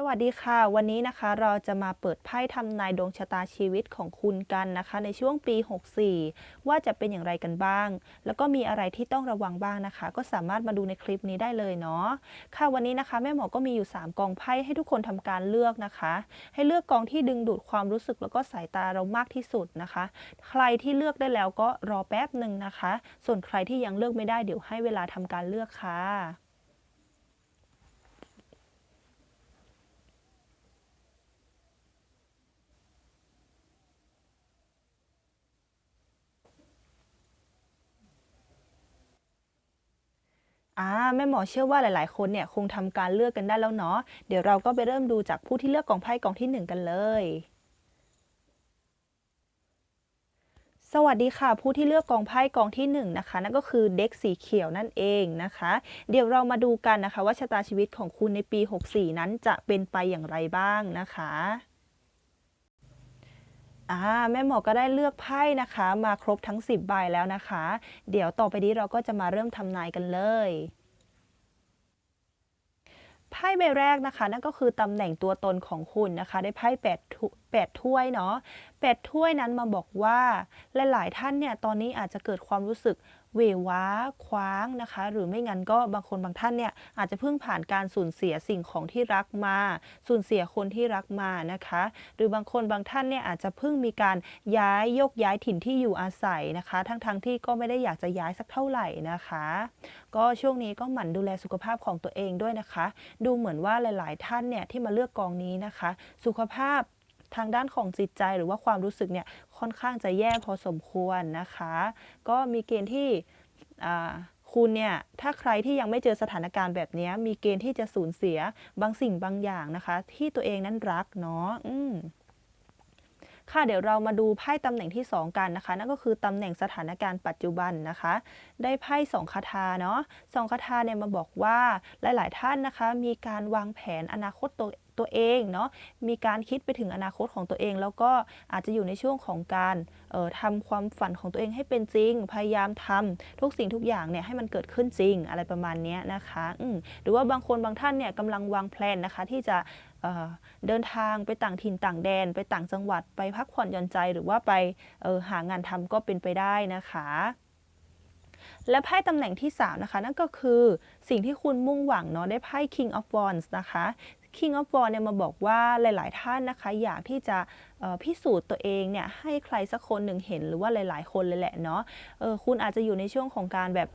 สวัสดีค่ะ วันนี้นะคะเราจะมาเปิดไพ่ทำนายดวงชะตาชีวิตของคุณกันนะคะ ในช่วงปี 64 ว่าจะเป็นอย่างไรกันบ้าง แล้วก็มีอะไรที่ต้องระวังบ้างนะคะ ก็สามารถมาดูในคลิปนี้ได้เลยเนาะค่ะวันนี้นะคะแม่หมอก็มีอยู่ 3 กองไพ่ให้ทุกคนทำการเลือกนะคะ ให้เลือกกองที่ดึงดูดความรู้สึกแล้วก็สายตาเรามากที่สุดนะคะ ใครที่เลือกได้แล้วก็รอแป๊บหนึ่งนะคะ ส่วนใครที่ยังเลือกไม่ได้เดี๋ยวให้เวลาทำการเลือกค่ะ อ่าแม่หมอเชื่อว่าหลาย ๆ คนเนี่ยคงทำการเลือกกันได้แล้วเนาะเดี๋ยวเราก็ไปเริ่มดูจากผู้ที่เลือกกองไพ่กองที่หนึ่งกันเลย สวัสดีค่ะ ผู้ที่เลือกกองไพ่กองที่หนึ่งนะคะนั่นก็คือเด็กสีเขียวนั่นเองนะคะ เดี๋ยวเรามาดูกันนะคะว่าชะตาชีวิตของคุณในปี 64 นั้นจะเป็นไปอย่างไรบ้างนะคะอ่าแม่หมอก็ได้เลือกไพ่นะคะ มาครบทั้ง 10 ใบแล้วนะคะ เดี๋ยวต่อไปนี้เราก็จะมาเริ่มทำนายกันเลย ไพ่ใบแรกนะคะ นั่นก็คือตำแหน่งตัวตนของคุณนะคะ ได้ไพ่แปดแปดถ้วยเนาะแปดถ้วยนั้นมาบอกว่า หลาย ๆ ท่านเนี่ยตอนนี้อาจจะเกิดความรู้สึก เวว้าคว้างนะคะ หรือไม่งั้นก็บางคนบางท่านเนี่ยอาจจะเพิ่งผ่านการสูญเสียสิ่งของที่รักมา สูญเสียคนที่รักมานะคะ หรือบางคนบางท่านเนี่ยอาจจะเพิ่งมีการย้ายยกย้ายถิ่นที่อยู่อาศัยนะคะ ทั้งๆทที่ก็ไม่ได้อยากจะย้ายสักเท่าไหร่นะคะ ก็ช่วงนี้ก็หมั่นดูแลสุขภาพของตัวเองด้วยนะคะ ดูเหมือนว่าหลาย ๆ ท่านเนี่ยที่มาเลือกกองนี้นะคะ สุขภาพ ทางด้านของจิตใจหรือว่าความรู้สึกเนี่ยค่อนข้างจะแย่พอสมควรนะคะ ก็มีเกณฑ์ที่คุณเนี่ยถ้าใครที่ยังไม่เจอสถานการณ์แบบนี้มีเกณฑ์ที่จะสูญเสียบางสิ่งบางอย่างนะคะ ที่ตัวเองนั้นรักเนาะค่ะเดี๋ยวเรามาดูไพ่ตำแหน่งที่ 2 กันนะคะ นั่นก็คือตำแหน่งสถานการณ์ปัจจุบันนะคะ ได้ไพ่สองคาถาเนาะสองคาถาเนี่ยมาบอกว่าหลาย ๆ ท่านนะคะ มีการวางแผนอนาคตตัว ตัวเองเนาะมีการคิดไปถึงอนาคตของตัวเอง แล้วก็อาจจะอยู่ในช่วงของการทำความฝันของตัวเองให้เป็นจริง พยายามทำทุกสิ่งทุกอย่างเนี่ยให้มันเกิดขึ้นจริงอะไรประมาณนี้นะคะหรือว่าบางคนบางท่านเนี่ยกำลังวางแผนนะคะที่จะเดินทางไปต่างถิ่นต่างแดน ไปต่างจังหวัดไปพักผ่อนหย่อนใจหรือว่าไปหางานทำก็เป็นไปได้นะคะและไพ่ตำแหน่งที่ 3 นะคะ นั่นก็คือสิ่งที่คุณมุ่งหวังเนาะได้ไพ่ King of Wands นะคะ King of Wands เนี่ยมาบอกว่าหลาย ๆ ท่านนะคะอยากที่จะพิสูจน์ตัวเองเนี่ยให้ใครสักคนหนึ่งเห็นหรือว่าหลาย ๆ คนเลยแหละเนาะคุณอาจจะอยู่ในช่วงของการแบบ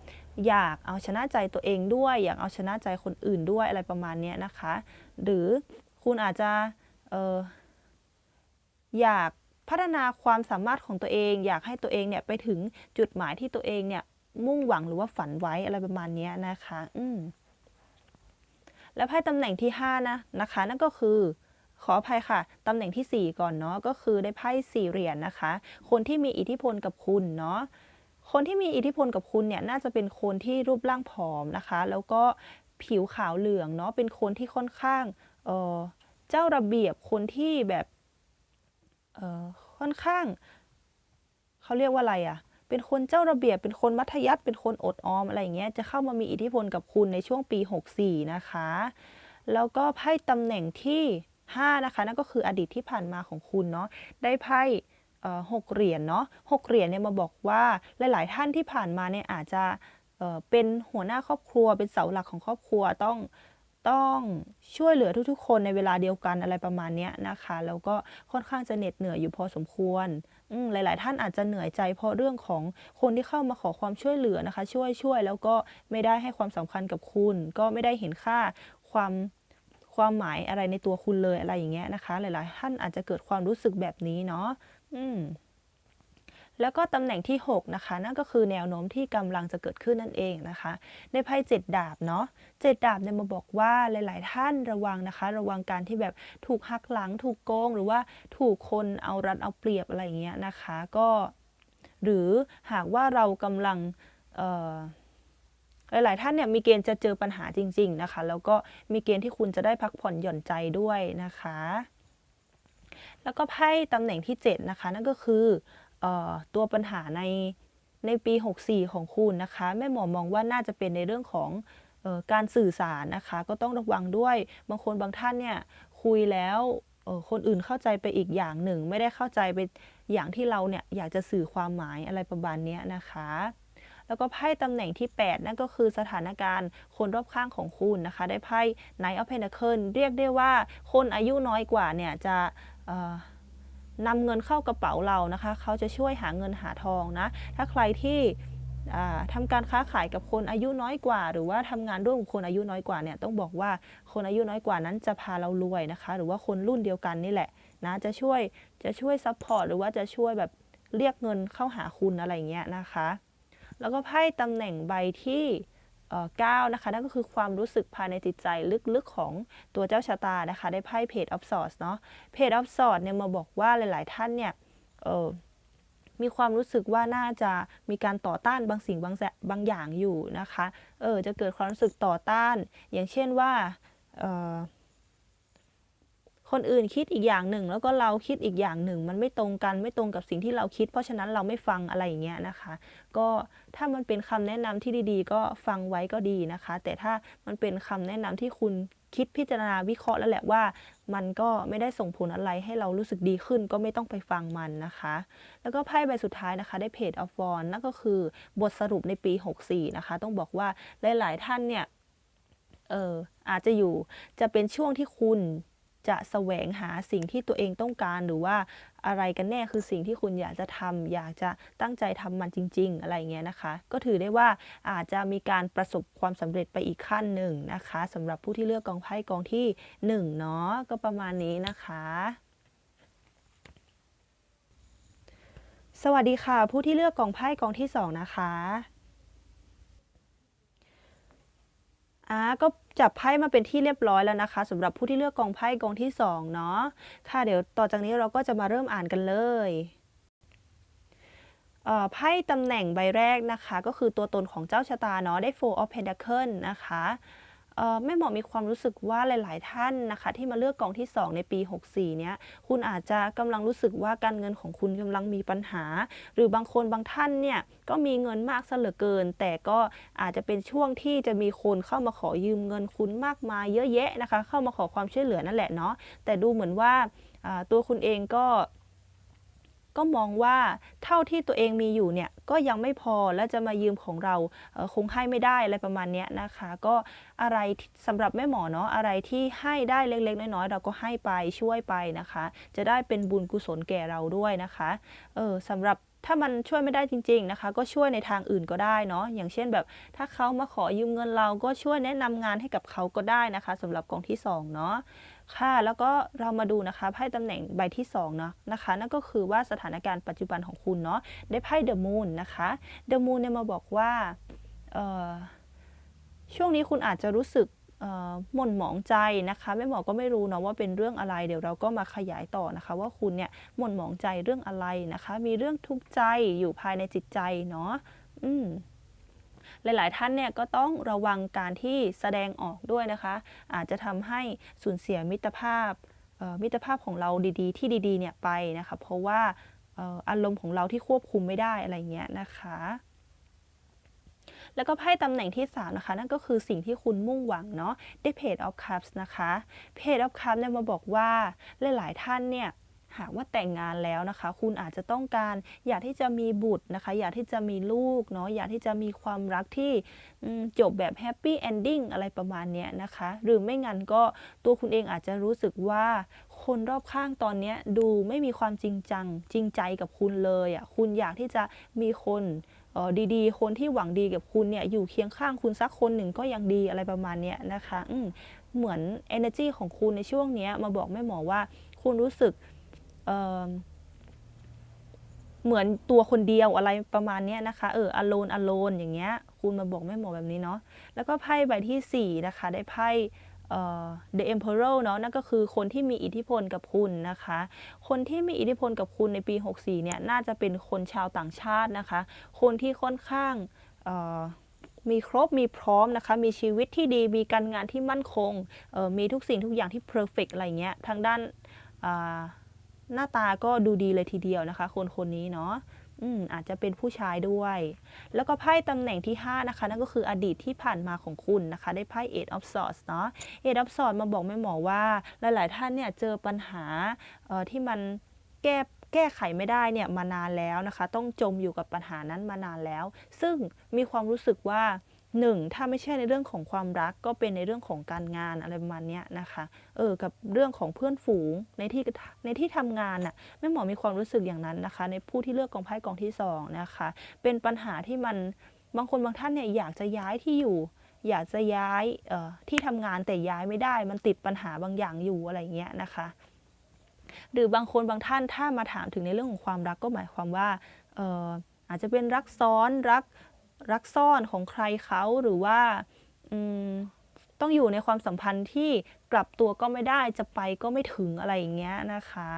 อยากเอาชนะใจตัวเองด้วย อยากเอาชนะใจคนอื่นด้วยอะไรประมาณนี้นะคะ หรือคุณอาจจะอออยากพัฒนาความสามารถของตัวเอง อยากให้ตัวเองเนี่ยไปถึงจุดหมายที่ตัวเองเนี่ยมุ่งหวังหรือว่าฝันไว้อะไรประมาณนี้นะคะ อืม และไพ่ตำแหน่งที่5นะนะคะ นั่นก็คือขออภัยค่ะ ตำแหน่งที่ 4 ก่อนเนาะ ก็คือได้ไพ่สี่เหรียญนนะคะ คนที่มีอิทธิพลกับคุณเนาะ คนที่มีอิทธิพลกับคุณเนี่ยน่าจะเป็นคนที่รูปร่างผอมนะคะ แล้วก็ผิวขาวเหลืองเนาะ เป็นคนที่ค่อนข้างเออเจ้าระเบียบ คนที่แบบเออค่อนข้าง เขาเรียกว่าอะไรอะ่ะ เป็นคนเจ้าระเบียบ เป็นคนมัธยัติเป็นคนอดออมอะไรอย่างเงี้ย จะเข้ามามีอิทธิพลกับคุณในช่วงปี 64 นะคะ แล้วก็ไพ่ตำแหน่งที่ 5 นะคะ นั่นก็คืออดีตที่ผ่านมาของคุณเนาะ ได้ไพ่หกเหรียญเนาะหกเหรียญเนี่ยมาบอกว่าหลาย ๆ ท่านที่ผ่านมาเนี่ยอาจจะเป็นหัวหน้าครอบครัว เป็นเสาหลักของครอบครัวต้องต้องช่วยเหลือทุก ๆ คนในเวลาเดียวกันอะไรประมาณนี้นะคะ แล้วก็ค่อนข้างจะเหน็ดเหนื่อยอยู่พอสมควรหลาย ๆ ท่านอาจจะเหนื่อยใจ เพราะเรื่องของคนที่เข้ามาขอความช่วยเหลือนะคะ ช่วยช่วยแล้วก็ไม่ได้ให้ความสำคัญกับคุณ ก็ไม่ได้เห็นค่าความความหมายอะไรในตัวคุณเลยอะไรอย่างเงี้ยนะคะ หลาย ๆ ท่านอาจจะเกิดความรู้สึกแบบนี้เนาะอืม แล้วก็ตำแหน่งที่ 6 นะคะ นั่นก็คือแนวโน้มที่กำลังจะเกิดขึ้นนั่นเองนะคะ ในไพ่เจ็ดดาบเนาะเจ็ดดาบเนี่ยมาบอกว่าหลาย ๆ ท่านระวังนะคะ ระวังการที่แบบถูกหักหลัง ถูกโกง หรือว่าถูกคนเอารัดเอาเปรียบอะไรเงี้ยนะคะ ก็ หรือหากว่าเรากำลังหลาย ๆ ท่านเนี่ยมีเกณฑ์จะเจอปัญหาจริง ๆ นะคะ แล้วก็มีเกณฑ์ที่คุณจะได้พักผ่อนหย่อนใจด้วยนะคะ แล้วก็ไพ่ตำแหน่งที่ 7 นะคะ นั่นก็คือ ตัวปัญหาในในปี 64 ของคุณนะคะแม่หมอมองว่าน่าจะเป็นในเรื่องของออการสื่อสารนะคะ ก็ต้องระวังด้วยบางคนบางท่านเนี่ยคุยแล้วคนอื่นเข้าใจไปอีกอย่างหนึ่ง ไม่ได้เข้าใจไปอย่างที่เราเนี่ยอยากจะสื่อความหมายอะไรประมาณนี้นะคะ แล้วก็ไพ่ตำแหน่งที่ 8 นั่นก็คือสถานการณ์คนรอบข้างของคุณนะคะ ได้ไพ่ Knight of Pentacles เรียกได้ว่าคนอายุน้อยกว่าเนี่ยจะ นำเงินเข้ากระเป๋าเรานะคะ เขาจะช่วยหาเงินหาทองนะ ถ้าใครที่อ่าทำการค้าขายกับคนอายุน้อยกว่า หรือว่าทำงานร่วมกับคนอายุน้อยกว่าเนี่ยต้องบอกว่าคนอายุน้อยกว่านั้นจะพาเรารวยนะคะ หรือว่าคนรุ่นเดียวกันนี่แหละนะจะช่วยจะช่วยซัพพอร์ตหรือว่าจะช่วยแบบเรียกเงินเข้าหาคุณอะไรเงี้ยนะคะ แล้วก็ไพ่ตำแหน่งใบที่ 9นะคะนั่นก็คือความรู้สึกภายในจิตใจลึกๆของตัวเจ้าชะตานะคะ ได้ไพ่เพจออฟสอดเนาะเพจออฟสอดเนี่ยมาบอกว่าหลายๆท่านเนี่ยเออมีความรู้สึกว่าน่าจะมีการต่อต้านบางสิ่งบางแบางอย่างอยู่นะคะเออจะเกิดความรู้สึกต่อต้าน อย่างเช่นว่าเออ คนอื่นคิดอีกอย่างหนึ่ง แล้วก็เราคิดอีกอย่างหนึ่ง มันไม่ตรงกันไม่ตรงกับสิ่งที่เราคิด เพราะฉะนั้นเราไม่ฟังอะไรอย่างเงี้ยนะคะ ก็ถ้ามันเป็นคำแนะนำที่ดีๆ ก็ฟังไว้ก็ดีนะคะ แต่ถ้ามันเป็นคำแนะนำที่คุณคิดพิจารณาวิเคราะห์แล้วแหละว่า มันก็ไม่ได้ส่งผลอะไรให้เรารู้สึกดีขึ้นก็ไม่ต้องไปฟังมันนะคะ แล้วก็ไพ่ใบสุดท้ายนะคะ ได้เพจออฟวอนนั่นก็คือบทสรุปในปี 64 นะคะ ต้องบอกว่าหลาย ๆ ท่านเนี่ยเอออาจจะอยู่จะเป็นช่วงที่คุณ จะแสวงหาสิ่งที่ตัวเองต้องการหรือว่าอะไรกันแน่คือสิ่งที่คุณอยากจะทำอยากจะตั้งใจทำมันจริง ๆ อะไรเงี้ยนะคะ ก็ถือได้ว่าอาจจะมีการประสบความสำเร็จไปอีกขั้นหนึ่งนะคะสำหรับผู้ที่เลือกกองไพ่กองที่1เนาะก็ประมาณนี้นะคะสวัสดีค่ะ ผู้ที่เลือกกองไพ่กองที่ 2 นะคะอ่าก็ จับไพ่มาเป็นที่เรียบร้อยแล้วนะคะสำหรับผู้ที่เลือกกองไพ่กองที่2เนาะค่ะเดี๋ยวต่อจากนี้เราก็จะมาเริ่มอ่านกันเลยไพ่ตำแหน่งใบแรกนะคะ ก็คือตัวตนของเจ้าชะตาเนาะได้ Four of Pentacles นะคะ แม่หมอมีความรู้สึกว่าหลาย ๆ ท่านนะคะ ที่มาเลือกกองที่ 2 ในปี 64 เนี้ยคุณอาจจะกำลังรู้สึกว่าการเงินของคุณกำลังมีปัญหา หรือบางคนบางท่านเนี่ยก็มีเงินมากซะเหลือเกิน แต่ก็อาจจะเป็นช่วงที่จะมีคนเข้ามาขอยืมเงินคุณมากมายเยอะแยะนะคะ เข้ามาขอความช่วยเหลือนั่นแหละเนาะแต่ดูเหมือนว่าตัวคุณเองก็ ก็มองว่าเท่าที่ตัวเองมีอยู่เนี่ยก็ยังไม่พอและจะมายืมของเราคงให้ไม่ได้อะไรประมาณนี้นะคะ ก็อะไรสำหรับแม่หมอเนาะอะไรที่ให้ได้เล็กๆ น้อยๆเราก็ให้ไปช่วยไปนะคะ จะได้เป็นบุญกุศลแก่เราด้วยนะคะเออสำหรับถ้ามันช่วยไม่ได้จริง ๆนะคะ ก็ช่วยในทางอื่นก็ได้เนาะอย่างเช่นแบบ ถ้าเขามาขอยืมเงินเราก็ช่วยแนะนำงานให้กับเขาก็ได้นะคะสำหรับกองที่2เนาะ ค่ะ แล้วก็เรามาดูนะคะไพ่ตำแหน่งใบที่2เนาะนะคะ นั่นก็คือว่าสถานการณ์ปัจจุบันของคุณเนาะได้ไพ่เดอะมูนนะคะเดอะมูนเนี่ยมาบอกว่าช่วงนี้คุณอาจจะรู้สึกหม่นหมองใจนะคะแม่หมอก็ไม่รู้เนาะว่าเป็นเรื่องอะไร เดี๋ยวเราก็มาขยายต่อนะคะ ว่าคุณเนี่ยหม่นหมองใจเรื่องอะไรนะคะ มีเรื่องทุกข์ใจอยู่ภายในจิตใจเนาะอืม หลาย ๆ ท่านเนี่ยก็ต้องระวังการที่แสดงออกด้วยนะคะ อาจจะทำให้สูญเสียมิตรภาพมิตรภาพของเราดีๆ ที่ดีๆ เนี่ยไปนะคะเพราะว่าอารมณ์ของเราที่ควบคุมไม่ได้อะไรเงี้ยนะคะแล้วก็ไพ่ตำแหน่งที่ 3 นะคะ นั่นก็คือสิ่งที่คุณมุ่งหวังเนาะได้เพจ of cups นะคะเพจ of cups เนี่ยมาบอกว่าหลาย ๆ ท่านเนี่ย หากว่าแต่งงานแล้วนะคะ คุณอาจจะต้องการอยากที่จะมีบุตรนะคะ อยากที่จะมีลูกเนาะอยากที่จะมีความรักที่จบแบบแฮปปี้เอนดิ้งอะไรประมาณนี้นะคะ หรือไม่งั้นก็ตัวคุณเองอาจจะรู้สึกว่าคนรอบข้างตอนนี้ดูไม่มีความจริงจังจริงใจกับคุณเลยอะคุณอยากที่จะมีคนดีๆ คนที่หวังดีกับคุณเนี่ยอยู่เคียงข้างคุณสักคนหนึ่งก็ยังดีอะไรประมาณนี้นะคะเหมือน energy ของคุณในช่วงนี้มาบอกแม่หมอว่าคุณรู้สึก เหมือนตัวคนเดียวอะไรประมาณนี้นะคะ เอออโลนอโลนอย่างเงี้ย คุณมาบอกแม่หมอแบบนี้เนาะ แล้วก็ไพ่ใบที่ 4 นะคะ ได้ไพ่ The Emperor เนาะนั่นก็คือคนที่มีอิทธิพลกับคุณนะคะ คนที่มีอิทธิพลกับคุณในปี 64 เนี่ย น่าจะเป็นคนชาวต่างชาตินะคะ คนที่ค่อนข้างมีครบมีพร้อมนะคะ มีชีวิตที่ดีมีการงานที่มั่นคงมีทุกสิ่งทุกอย่างที่เพอร์เฟกอะไรเงี้ยทางด้าน หน้าตาก็ดูดีเลยทีเดียวนะคะ คนคนนี้เนาะอืมอาจจะเป็นผู้ชายด้วย แล้วก็ไพ่ตำแหน่งที่ 5 นะคะ นั่นก็คืออดีตที่ผ่านมาของคุณนะคะ ได้ไพ่ Eight of Swords เนาะ Eight of Swords มาบอกแม่หมอว่า หลาย ๆ ท่านเนี่ยเจอปัญหาเอ่อที่มันแก้แก้ไขไม่ได้เนี่ยมานานแล้วนะคะ ต้องจมอยู่กับปัญหานั้นมานานแล้ว ซึ่งมีความรู้สึกว่า หนึ่งถ้าไม่ใช่ในเรื่องของความรักก็เป็นในเรื่องของการงานอะไรประมาณนี้นะคะเออกับเรื่องของเพื่อนฝูงในที่ในที่ทำงานน่ะแม่หมอมีความรู้สึกอย่างนั้นนะคะ ในผู้ที่เลือกกองไพ่กองที่สองนะคะเป็นปัญหาที่มันบางคนบางท่านเนี่ยอยากจะย้ายที่อยู่ อยากจะย้ายออที่ทำงานแต่ย้ายไม่ได้ มันติดปัญหาบางอย่างอยู่อะไรเงี้ยนะคะหรือบางคนบางท่านถ้ามาถามถึงในเรื่องของความรักก็หมายความว่าอออาจจะเป็นรักซ้อนรัก รักซ่อนของใครเขาหรือว่าต้องอยู่ในความสัมพันธ์ที่กลับตัวก็ไม่ได้จะไปก็ไม่ถึงอะไรอย่างเงี้ยนะคะ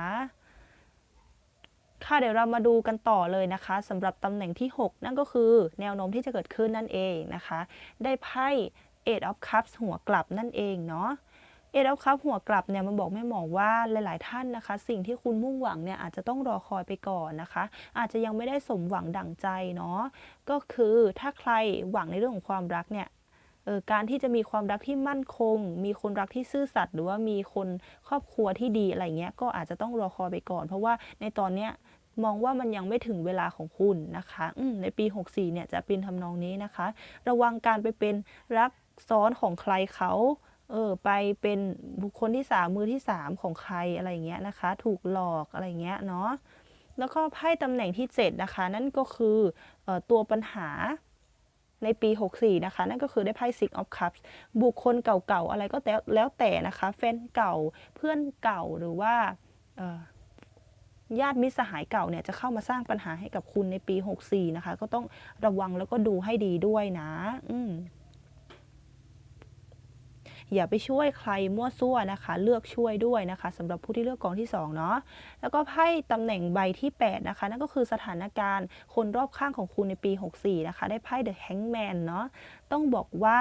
ค่ะเดี๋ยวเรามาดูกันต่อเลยนะคะสำหรับตำแหน่งที่ 6 นั่นก็คือแนวโน้มที่จะเกิดขึ้นนั่นเองนะคะ ได้ไพ่ Eight of Cups หัวกลับนั่นเองเนาะ Eight of Cups หัวกลับเนี่ยมันบอกแม่หมอว่าหลาย ๆ ท่านนะคะ สิ่งที่คุณมุ่งหวังเนี่ยอาจจะต้องรอคอยไปก่อนนะคะ อาจจะยังไม่ได้สมหวังดั่งใจเนาะก็คือถ้าใครหวังในเรื่องของความรักเนี่ยออการที่จะมีความรักที่มั่นคง มีคนรักที่ซื่อสัตย์หรือว่ามีคนครอบครัวที่ดีอะไรเงี้ยก็อาจจะต้องรอคอยไปก่อน เพราะว่าในตอนเนี้ยมองว่ามันยังไม่ถึงเวลาของคุณนะคะในปี 64เนี่ยจะเป็นทำนองนี้นะคะ ระวังการไปเป็นรักซ้อนของใครเขา เออไปเป็นบุคคลที่3มือที่3ของใครอะไรอย่างเงี้ยนะคะ ถูกหลอกอะไรอย่างเงี้ยเนาะแล้วก็ไพ่ตำแหน่งที่ 7 นะคะ นั่นก็คือออตัวปัญหาในปี 64 นะคะ นั่นก็คือได้ไพ่ Six of Cups บุคคลเก่าๆ อะไรก็แล้วแต่นะคะ แฟนเก่าเพื่อนเก่าหรือว่าญาติมิตรสหายเก่าเนี่ยจะเข้ามาสร้างปัญหาให้กับคุณในปี 64 นะคะ ก็ต้องระวังแล้วก็ดูให้ดีด้วยนะ อืม อย่าไปช่วยใครมั่วซั่วนะคะ เลือกช่วยด้วยนะคะสำหรับผู้ที่เลือกกองที่2เนาะแล้วก็ไพ่ตำแหน่งใบที่ 8 นะคะ นั่นก็คือสถานการณ์คนรอบข้างของคุณในปี 64 นะคะ ได้ไพ่ The Hangman เนาะต้องบอกว่า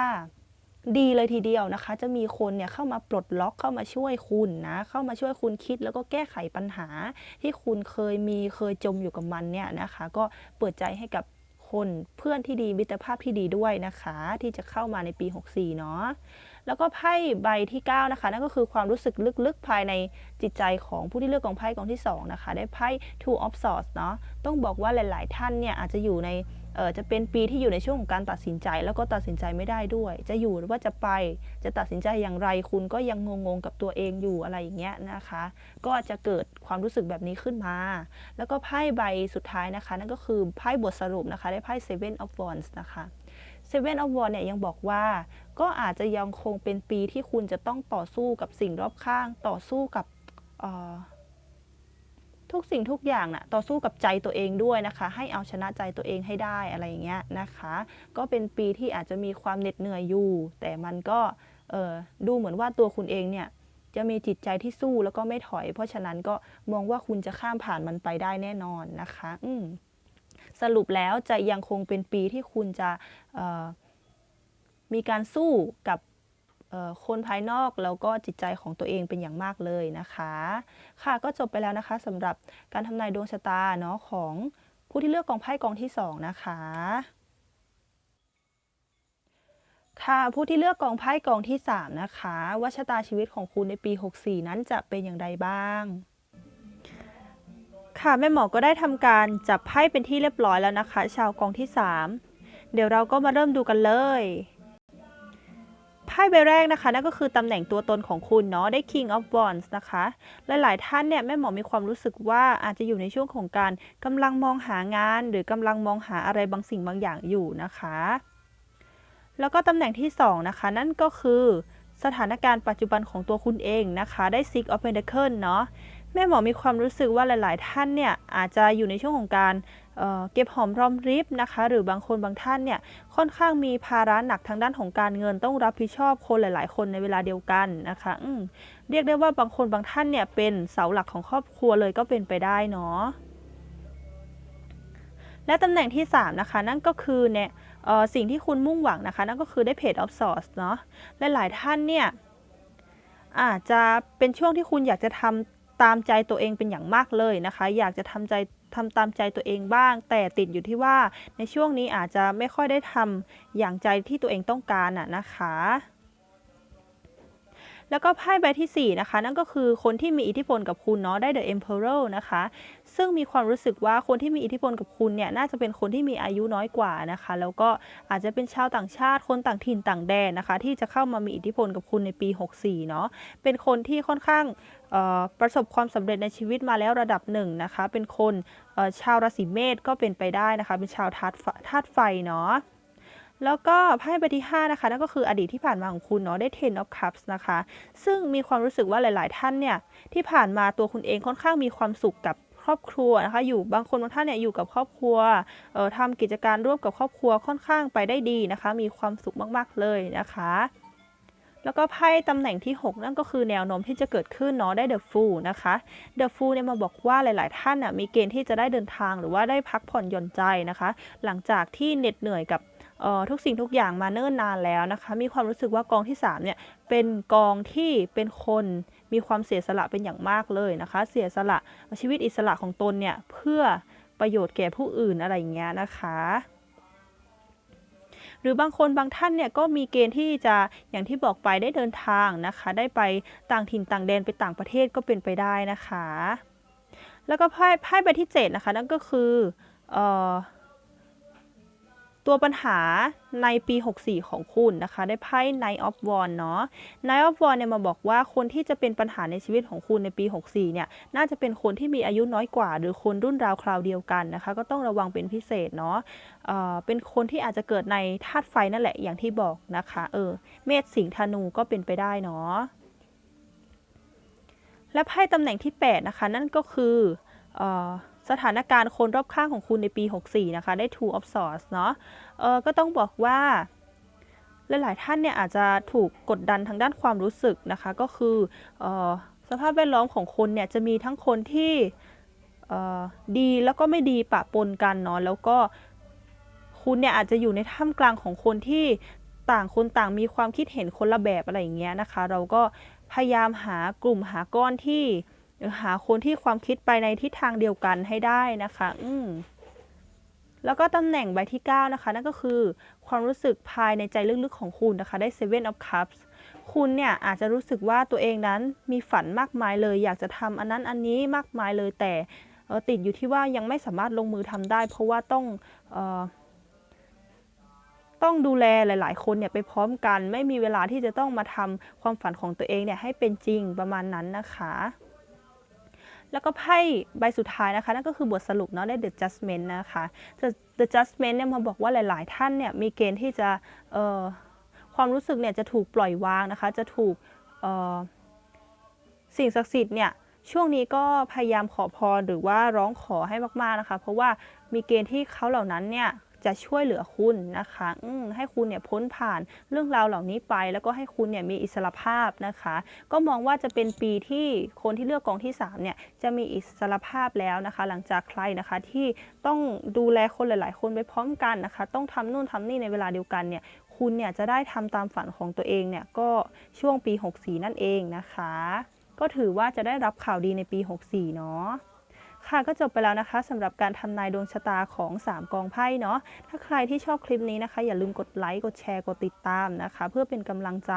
ดีเลยทีเดียวนะคะ จะมีคนเนี่ยเข้ามาปลดล็อกเข้ามาช่วยคุณนะ เข้ามาช่วยคุณคิดแล้วก็แก้ไขปัญหา ที่คุณเคยมีเคยจมอยู่กับมันเนี่ยนะคะ ก็เปิดใจให้กับ คนเพื่อนที่ดีมิตรภาพที่ดีด้วยนะคะ ที่จะเข้ามาในปี 64 เนาะแล้วก็ไพ่ใบที่ 9 นะคะ นั่นก็คือความรู้สึกลึกๆ ภายในจิตใจของผู้ที่เลือกกองไพ่กองที่ 2 นะคะ ได้ไพ่ Two of Swords เนาะต้องบอกว่าหลาย ๆ ท่านเนี่ยอาจจะอยู่ใน จะเป็นปีที่อยู่ในช่วงของการตัดสินใจ แล้วก็ตัดสินใจไม่ได้ด้วย จะอยู่หรือว่าจะไปจะตัดสินใจอย่างไรคุณก็ยังงงๆกับตัวเองอยู่อะไรอย่างเงี้ยนะคะ ก็จะเกิดความรู้สึกแบบนี้ขึ้นมา แล้วก็ไพ่ใบสุดท้ายนะคะ นั่นก็คือไพ่บทสรุปนะคะได้ไพ่ Seven of Wands นะคะ Seven of Wands เนี่ยยังบอกว่าก็อาจจะยังคงเป็นปีที่คุณจะต้องต่อสู้กับสิ่งรอบข้าง ต่อสู้กับเอ่อ ทุกสิ่งทุกอย่างน่ะต่อสู้กับใจตัวเองด้วยนะคะ ให้เอาชนะใจตัวเองให้ได้อะไรอย่างเงี้ยนะคะ ก็เป็นปีที่อาจจะมีความเหน็ดเหนื่อยอยู่ แต่มันก็ดูเหมือนว่าตัวคุณเองเนี่ยจะมีจิตใจที่สู้แล้วก็ไม่ถอย เพราะฉะนั้นก็มองว่าคุณจะข้ามผ่านมันไปได้แน่นอนนะคะ อืสรุปแล้วจะยังคงเป็นปีที่คุณจะมีการสู้กับ คนภายนอกแล้วก็จิตใจของตัวเองเป็นอย่างมากเลยนะคะ ค่ะก็จบไปแล้วนะคะสำหรับการทำนายดวงชะตาเนาะของผู้ที่เลือกกองไพ่กองที่ 2 นะคะ ค่ะผู้ที่เลือกกองไพ่กองที่ 3 นะคะว่าชะตาชีวิตของคุณในปี 64 นั้นจะเป็นอย่างไรบ้างค่ะแม่หมอก็ได้ทำการจับไพ่เป็นที่เรียบร้อยแล้วนะคะ ชาวกองที่ 3 เดี๋ยวเราก็มาเริ่มดูกันเลย พ่ใบแรกนะคะนั่นก็คือตำแหน่งตัวตนของคุณเนาะได้ King of Wands นะคะหลายๆท่านเนี่ยแม่หมอมีความรู้สึกว่าอาจจะอยู่ในช่วงของการกำลังมองหางาน หรือกำลังมองหาอะไรบางสิ่งบางอย่างอยู่นะคะ แล้วก็ตำแหน่งที่ 2 นะคะ นั่นก็คือสถานการณ์ปัจจุบันของตัวคุณเองนะคะ ได้ Six of Pentacles เนาะแม่หมอมีความรู้สึกว่าหลาย ๆ ท่านเนี่ยอาจจะอยู่ในช่วงของการ เก็บหอมรอมริบนะคะ หรือบางคนบางท่านเนี่ยค่อนข้างมีภาระหนักทางด้านของการเงินต้องรับผิดชอบคนหลาย ๆ คนในเวลาเดียวกันนะคะเรียกได้ว่าบางคนบางท่านเนี่ยเป็นเสาหลักของครอบครัวเลยก็เป็นไปได้เนาะและตำแหน่งที่ 3 นะคะ นั่นก็คือเนี่ยสิ่งที่คุณมุ่งหวังนะคะ นั่นก็คือได้ Page of Swords เนาะหลายๆท่านเนี่ยอาจจะเป็นช่วงที่คุณอยากจะทำตามใจตัวเองเป็นอย่างมากเลยนะคะ อยากจะทำใจ ทำตามใจตัวเองบ้าง แต่ติดอยู่ที่ว่าในช่วงนี้อาจจะไม่ค่อยได้ทำอย่างใจที่ตัวเองต้องการอะนะคะ แล้วก็ไพ่ใบที่ 4 นะคะ นั่นก็คือคนที่มีอิทธิพลกับคุณเนาะได้ The Emperor นะคะ ซึ่งมีความรู้สึกว่าคนที่มีอิทธิพลกับคุณเนี่ยน่าจะเป็นคนที่มีอายุน้อยกว่านะคะ แล้วก็อาจจะเป็นชาวต่างชาติคนต่างถิ่นต่างแดนนะคะ ที่จะเข้ามามีอิทธิพลกับคุณในปี 64 เนาะเป็นคนที่ค่อนข้างประสบความสำเร็จในชีวิตมาแล้วระดับหนึ่งนะคะ เป็นคนชาวราศีเมษก็เป็นไปได้นะคะ เป็นชาวธาตุธาตุไฟเนาะ แล้วก็ไพ่ใบที่5นะคะนั่นก็คืออดีตที่ผ่านมาของคุณเนาะได้ Ten of Cups นะคะ ซึ่งมีความรู้สึกว่าหลาย ๆ ท่านเนี่ยที่ผ่านมาตัวคุณเองค่อนข้างมีความสุขกับครอบครัวนะคะอยู่บางคนบางท่านเนี่ยอยู่กับครอบครัวเอ่อทำกิจการร่วมกับครอบครัวค่อนข้างไปได้ดีนะคะ มีความสุขมากๆเลยนะคะ แล้วก็ไพ่ตำแหน่งที่ 6 นั่นก็คือแนวโน้มที่จะเกิดขึ้นเนาะได้ The Fool นะคะ The Fool เนี่ยมาบอกว่าหลาย ๆ ท่านน่ะมีเกณฑ์ที่จะได้เดินทางหรือว่าได้พักผ่อนหย่อนใจนะคะ หลังจากที่เหน็ดเหนื่อยกับ ทุกสิ่งทุกอย่างมาเนิ่นนานแล้วนะคะ มีความรู้สึกว่ากองที่3เนี่ยเป็นกองที่เป็นคนมีความเสียสละเป็นอย่างมากเลยนะคะ เสียสละชีวิตอิสระของตนเนี่ยเพื่อประโยชน์แก่ผู้อื่นอะไรอย่างเงี้ยนะคะหรือบางคนบางท่านเนี่ยก็มีเกณฑ์ที่จะอย่างที่บอกไปได้เดินทางนะคะ ได้ไปต่างถิ่นต่างแดนไปต่างประเทศก็เป็นไปได้นะคะ แล้วก็ไพ่ไพ่ใบที่ 7 นะคะ นั่นก็คือเอ่อ ตัวปัญหาในปี 64 ของคุณนะคะ ได้ไพ่ Knight of Wands เนาะ Knight of Wands เนี่ยมาบอกว่าคนที่จะเป็นปัญหาในชีวิตของคุณในปี 64 เนี่ย น่าจะเป็นคนที่มีอายุน้อยกว่า หรือคนรุ่นราวคราวเดียวกันนะคะ ก็ต้องระวังเป็นพิเศษเนาะเเป็นคนที่อาจจะเกิดในธาตุไฟนั่นแหละอย่างที่บอกนะคะ เออ เมษสิงห์ธนูก็เป็นไปได้เนาะ และไพ่ตำแหน่งที่ 8 นะคะ นั่นก็คืออ สถานการณ์คนรอบข้างของคุณในปี 64 นะคะ ได้ Two of Swords เนาะเออก็ต้องบอกว่า หลาย ๆ ท่านเนี่ยอาจจะถูกกดดันทางด้านความรู้สึกนะคะ ก็คือออสภาพแวดล้อมของคนเนี่ยจะมีทั้งคนที่ดีแล้วก็ไม่ดีปะปนกันเนาะแล้วก็คุณเนี่ยอาจจะอยู่ในท่ามกลางของคนที่ต่างคนต่างมีความคิดเห็นคนละแบบอะไรอย่างเงี้ยนะคะ เราก็พยายามหากลุ่มหาก้อนที่ หาคนที่ความคิดไปในทิศทางเดียวกันให้ได้นะคะ อืมแล้วก็ตำแหน่งใบที่ 9 นะคะ นั่นก็คือความรู้สึกภายในใจลึกๆของคุณนะคะ ได้ Seven of Cups คุณเนี่ยอาจจะรู้สึกว่าตัวเองนั้นมีฝันมากมายเลย อยากจะทำอันนั้นอันนี้มากมายเลยแต่ติดอยู่ที่ว่ายังไม่สามารถลงมือทำได้ เพราะว่าต้องออต้องดูแลหลาย ๆ คนเนี่ยไปพร้อมกัน ไม่มีเวลาที่จะต้องมาทำความฝันของตัวเองเนี่ยให้เป็นจริงประมาณนั้นนะคะ แล้วก็ไพ่ใบสุดท้ายนะคะนั่นก็คือบทสรุปเนาะได้ The Judgment นะคะ The Judgment เนี่ยมาบอกว่าหลาย ๆ ท่านเนี่ยมีเกณฑ์ที่จะความรู้สึกเนี่ยจะถูกปล่อยวางนะคะ จะถูกสิ่งศักดิ์สิทธิ์เนี่ยช่วงนี้ก็พยายามขอพรหรือว่าร้องขอให้มาก ๆ นะคะ เพราะว่ามีเกณฑ์ที่เขาเหล่านั้นเนี่ย จะช่วยเหลือคุณนะคะให้คุณเนี่ยพ้นผ่านเรื่องราวเหล่านี้ไป แล้วก็ให้คุณเนี่ยมีอิสรภาพนะคะ ก็มองว่าจะเป็นปีที่คนที่เลือกกองที่3เนี่ยจะมีอิสรภาพแล้วนะคะ หลังจากใครนะคะที่ต้องดูแลคนหลาย ๆ คนไปพร้อมกันนะคะ ต้องทำนู่นทำนี่ในเวลาเดียวกันเนี่ยคุณเนี่ยจะได้ทำตามฝันของตัวเองเนี่ยก็ช่วงปี 64 นั่นเองนะคะ ก็ถือว่าจะได้รับข่าวดีในปี 64 เนาะ ค่ะก็จบไปแล้วนะคะสำหรับการทำนายดวงชะตาของ 3 กองไพ่เนาะถ้าใครที่ชอบคลิปนี้นะคะ อย่าลืมกดไลค์กดแชร์กดติดตามนะคะ เพื่อเป็นกำลังใจ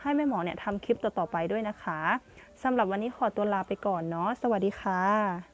ให้แม่หมอเนี่ยทำคลิปต่อๆไปด้วยนะคะสำหรับวันนี้ขอตัวลาไปก่อนเนาะสวัสดีค่ะ